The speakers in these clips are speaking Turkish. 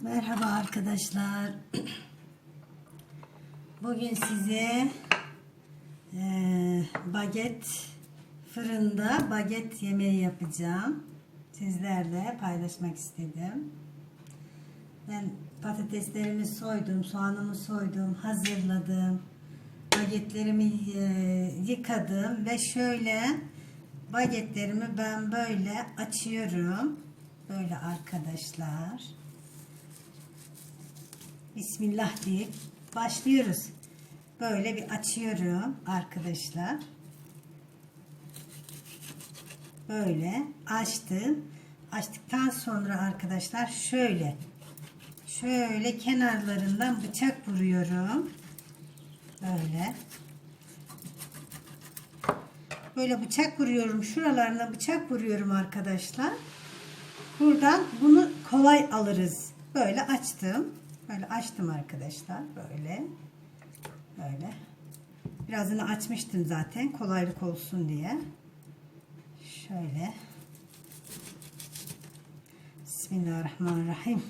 Merhaba arkadaşlar. Bugün size eee, baget fırında baget yemeği yapacağım. Sizlerle paylaşmak istedim. Ben patateslerimi soydum, soğanımı soydum, hazırladım. Bagetlerimi eee, yıkadım ve şöyle bagetlerimi ben böyle açıyorum. Böyle arkadaşlar. Bismillah deyip başlıyoruz. Böyle bir açıyorum arkadaşlar. Böyle açtım. Açtıktan sonra arkadaşlar şöyle şöyle kenarlarından bıçak vuruyorum. Böyle. Böyle bıçak vuruyorum. Şuralarına bıçak vuruyorum arkadaşlar. Buradan bunu kolay alırız. Böyle açtım. Böyle açtım arkadaşlar. Böyle. Böyle. Birazını açmıştım zaten. Kolaylık olsun diye. Şöyle. Bismillahirrahmanirrahim.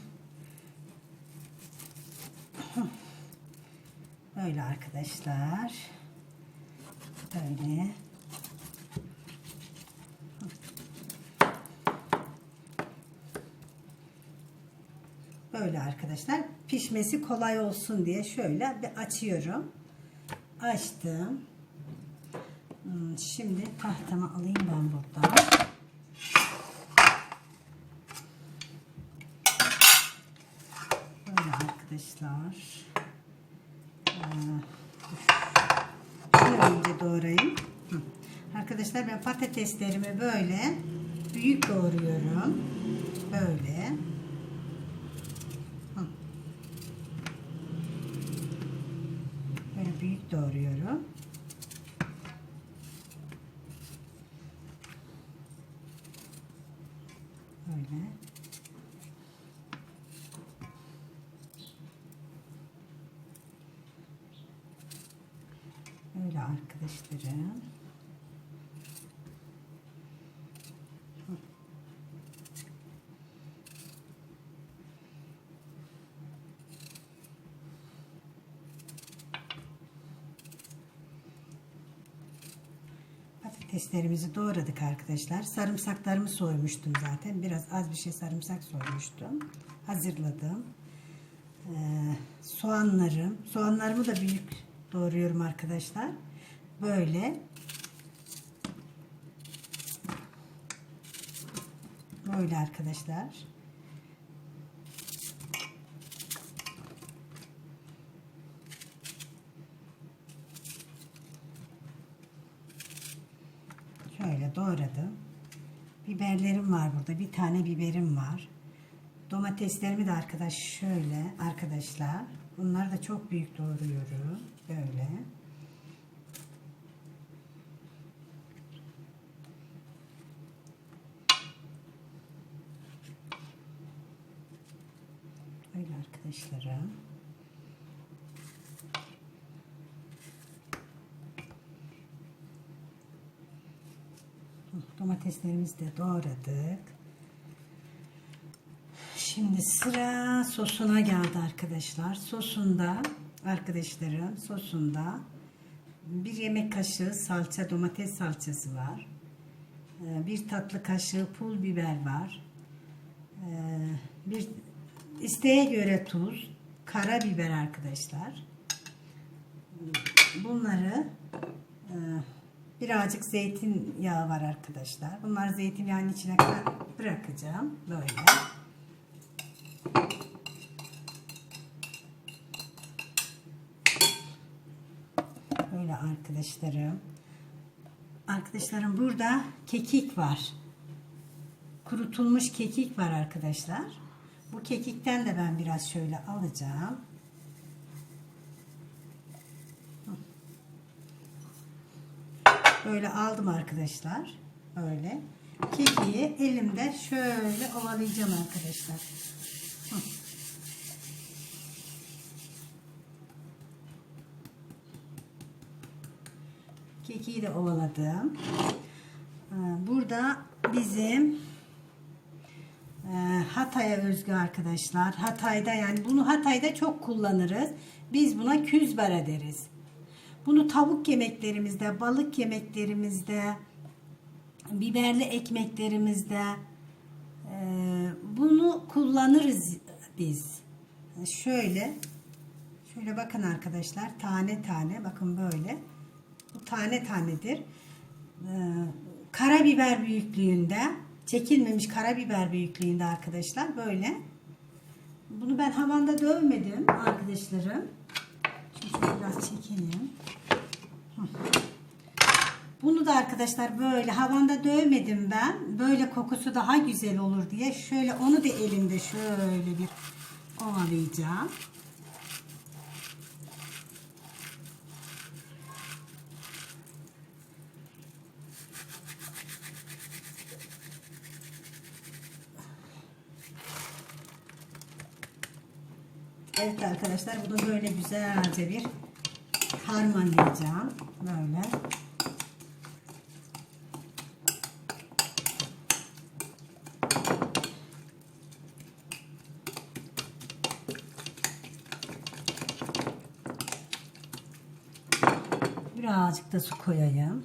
Böyle arkadaşlar. Böyle. Böyle arkadaşlar pişmesi kolay olsun diye şöyle bir açıyorum. Açtım. Hmm, Şimdi tahtamı alayım ben buradan. Böyle arkadaşlar. Ee, Şöyle önce doğrayayım. Arkadaşlar ben patateslerimi böyle büyük doğruyorum. Böyle. Hı. Böyle büyük doğruyorum. Böyle. Öyle arkadaşlarım. Patateslerimizi doğradık arkadaşlar. Sarımsaklarımı soymuştum zaten. Biraz az bir şey sarımsak soymuştum. Hazırladım. Ee, soğanlarım. Soğanlarımı da büyük doğruyorum arkadaşlar. Böyle. Böyle arkadaşlar. Şöyle doğradım. Biberlerim var burada. Bir tane biberim var. Domateslerimi de arkadaş şöyle arkadaşlar. Bunları da çok büyük doğruyorum. Böyle. Böyle arkadaşlarım. Domateslerimizi de doğradık. Şimdi sıra sosuna geldi arkadaşlar. Sosunda arkadaşlarım sosunda bir yemek kaşığı salça domates salçası var. Ee, Bir tatlı kaşığı pul biber var. Ee, Bir isteğe göre tuz, karabiber arkadaşlar. Bunları e, birazcık zeytinyağı var arkadaşlar. Bunları zeytinyağının içine bırakacağım böyle. Böyle arkadaşlarım. Arkadaşlarım burada kekik var. Kurutulmuş kekik var arkadaşlar. Bu kekikten de ben biraz şöyle alacağım. Böyle aldım arkadaşlar. Böyle. Kekiği elimde şöyle ovalayacağım arkadaşlar. Hı. De ovaladım. Ee, Burada bizim e, Hatay'a özgü arkadaşlar. Hatay'da yani bunu Hatay'da çok kullanırız. Biz buna küzbara deriz. Bunu tavuk yemeklerimizde, balık yemeklerimizde, biberli ekmeklerimizde e, bunu kullanırız biz. Şöyle şöyle bakın arkadaşlar tane tane bakın böyle. Bu tane tanedir. Ee, karabiber büyüklüğünde çekilmemiş karabiber büyüklüğünde arkadaşlar böyle. Bunu ben havanda dövmedim arkadaşlarım. Şimdi biraz çekelim. Bunu da arkadaşlar böyle havanda dövmedim ben. Böyle kokusu daha güzel olur diye. Şöyle onu da elimde şöyle bir ovalayacağım. Evet arkadaşlar bunu böyle güzelce bir harmanlayacağım. Böyle. Birazcık da su koyayım.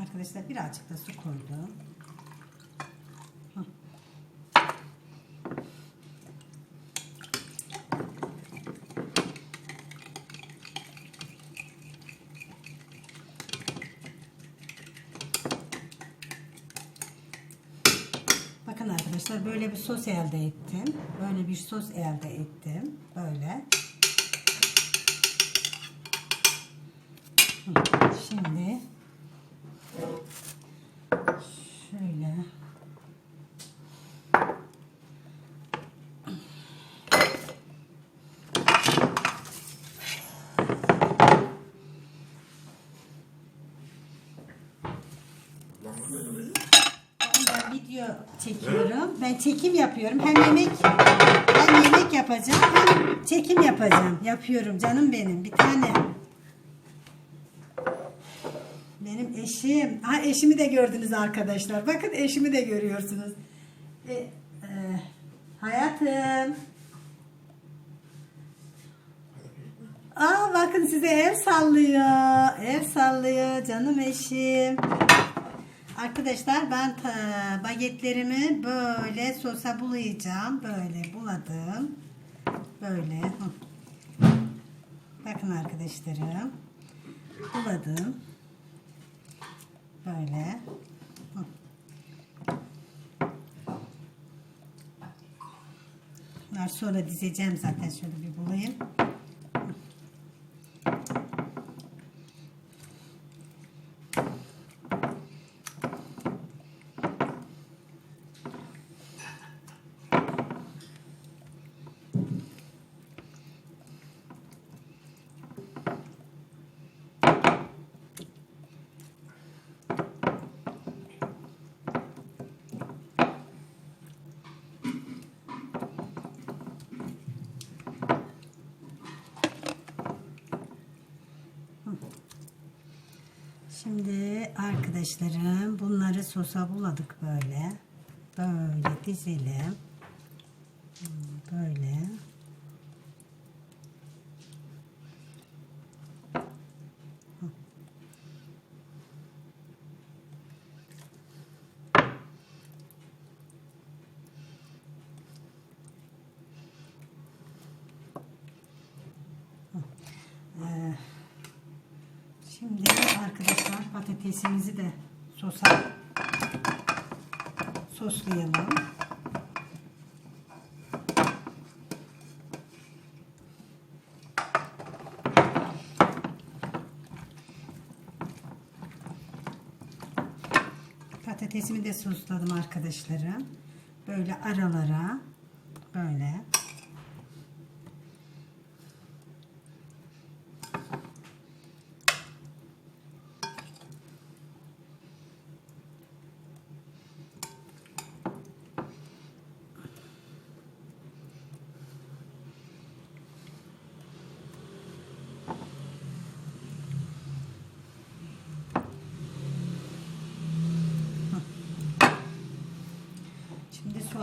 Arkadaşlar birazcık da su koydum. Bakın arkadaşlar böyle bir sos elde ettim. Böyle bir sos elde ettim. Böyle. Hı, Şimdi şöyle ben video çekiyorum. Ben çekim yapıyorum. Hem yemek hem yemek yapacağım hem çekim yapacağım. Yapıyorum canım benim. Bir tane. Benim eşim. Ha eşimi de gördünüz arkadaşlar. Bakın eşimi de görüyorsunuz. E, e, hayatım. Aa bakın size el sallıyor. El sallıyor canım eşim. Arkadaşlar ben ta- bagetlerimi böyle sosa bulayacağım. Böyle buladım. Böyle. Bakın arkadaşlarım. Buladım. Böyle. Bunlar sonra dizeceğim zaten şöyle bir bulayım. Şimdi arkadaşlarım bunları sosa buladık böyle. Böyle dizelim. Böyle. Ee, Şimdi arkadaşlar patatesimizi de sosa soslayalım. Patatesimi de sosladım arkadaşlarım. Böyle aralara böyle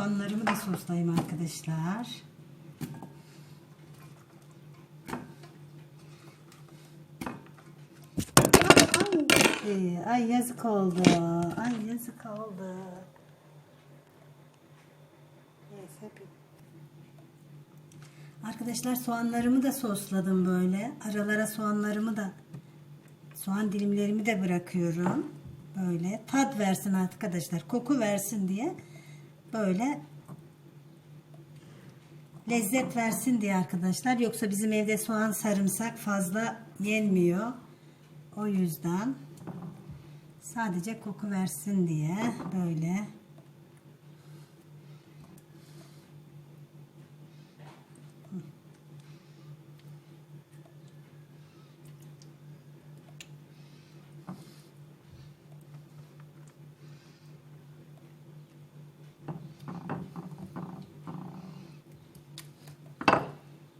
Şimdi soğanlarımı da soslayayım arkadaşlar. Ay, yazık oldu. Ay yazık oldu. Arkadaşlar soğanlarımı da sosladım böyle. Aralara soğanlarımı da soğan dilimlerimi de bırakıyorum. Böyle tat versin arkadaşlar. Koku versin diye böyle lezzet versin diye arkadaşlar. Yoksa bizim evde soğan sarımsak fazla yenmiyor. O yüzden sadece koku versin diye böyle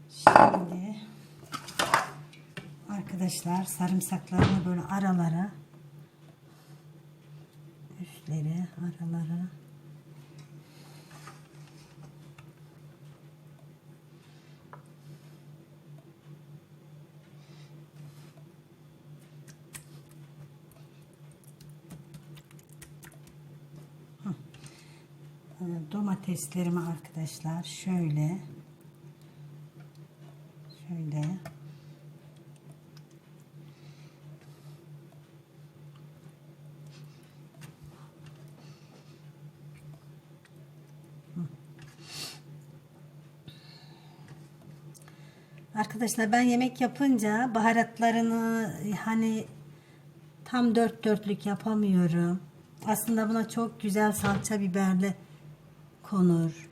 Şimdi arkadaşlar sarımsaklarını böyle aralara üstleri aralara. Ee, domateslerimi arkadaşlar Şöyle. Hı. Arkadaşlar ben yemek yapınca baharatlarını hani tam dört dörtlük yapamıyorum. Aslında buna çok güzel salça biberle konur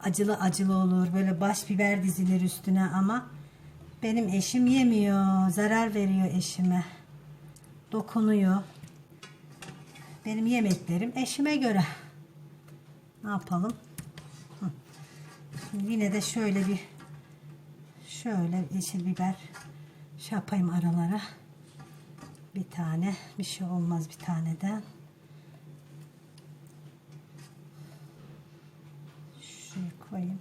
acılı acılı olur. Böyle baş biber dizilir üstüne ama benim eşim yemiyor. Zarar veriyor eşime. Dokunuyor. Benim yemeklerim eşime göre. Ne yapalım? Hı. Yine de şöyle bir şöyle yeşil biber şey yapayım aralara. Bir tane bir şey olmaz bir taneden. Şuraya koyayım.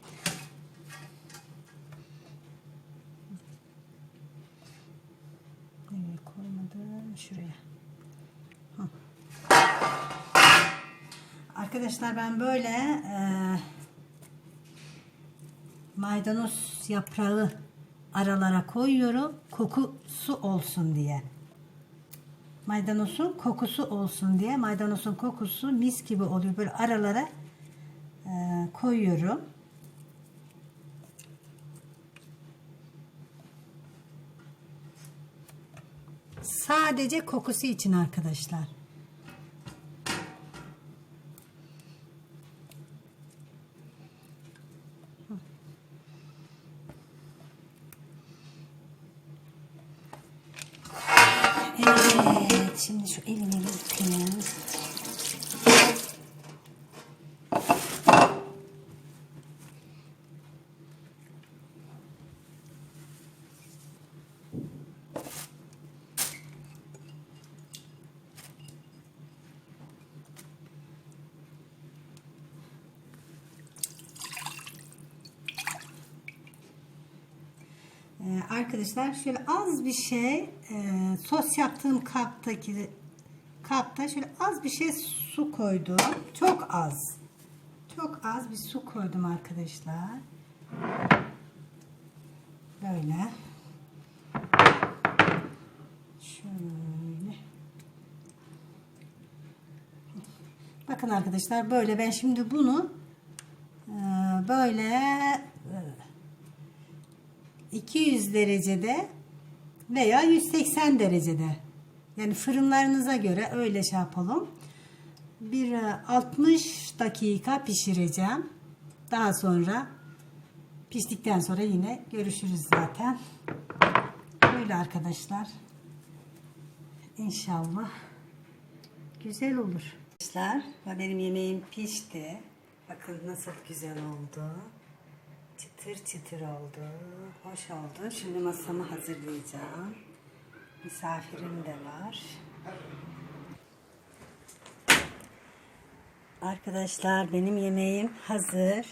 Nereye koymadım? Şuraya. Hı. Arkadaşlar ben böyle e, maydanoz yaprağı aralara koyuyorum. Kokusu olsun diye. Maydanozun kokusu olsun diye. Maydanozun kokusu mis gibi oluyor. Böyle aralara e, koyuyorum. Sadece kokusu için arkadaşlar. Evet, şimdi şu elimi yıkayayım. Ee, arkadaşlar şöyle az bir şey e, sos yaptığım kaptaki kapta şöyle az bir şey su koydum. Çok az. Çok az bir su koydum arkadaşlar. Böyle. Şöyle. Bakın arkadaşlar böyle ben şimdi bunu e, böyle 200 derecede veya 180 derecede yani fırınlarınıza göre öyle şey yapalım. Bir e, 60 dakika pişireceğim. Daha sonra piştikten sonra yine görüşürüz zaten. Böyle arkadaşlar. İnşallah güzel olur. Arkadaşlar benim yemeğim pişti. Bakın nasıl güzel oldu. Çıtır çıtır oldu. Hoş oldu. Şimdi masamı hazırlayacağım. Misafirim de var. Arkadaşlar benim yemeğim hazır.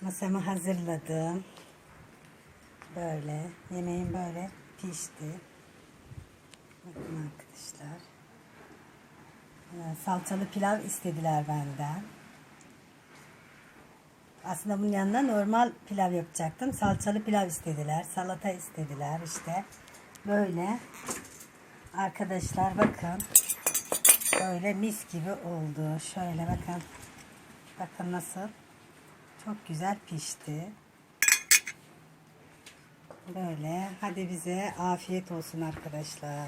Masamı hazırladım. Böyle. Yemeğim böyle pişti. Bakın arkadaşlar. Ee, Salçalı pilav istediler benden. Aslında bunun yanında normal pilav yapacaktım. Salçalı pilav istediler. Salata istediler işte. Böyle. Arkadaşlar bakın. Böyle mis gibi oldu. Şöyle bakın. Bakın nasıl. Çok güzel pişti. Böyle. Hadi bize afiyet olsun arkadaşlar.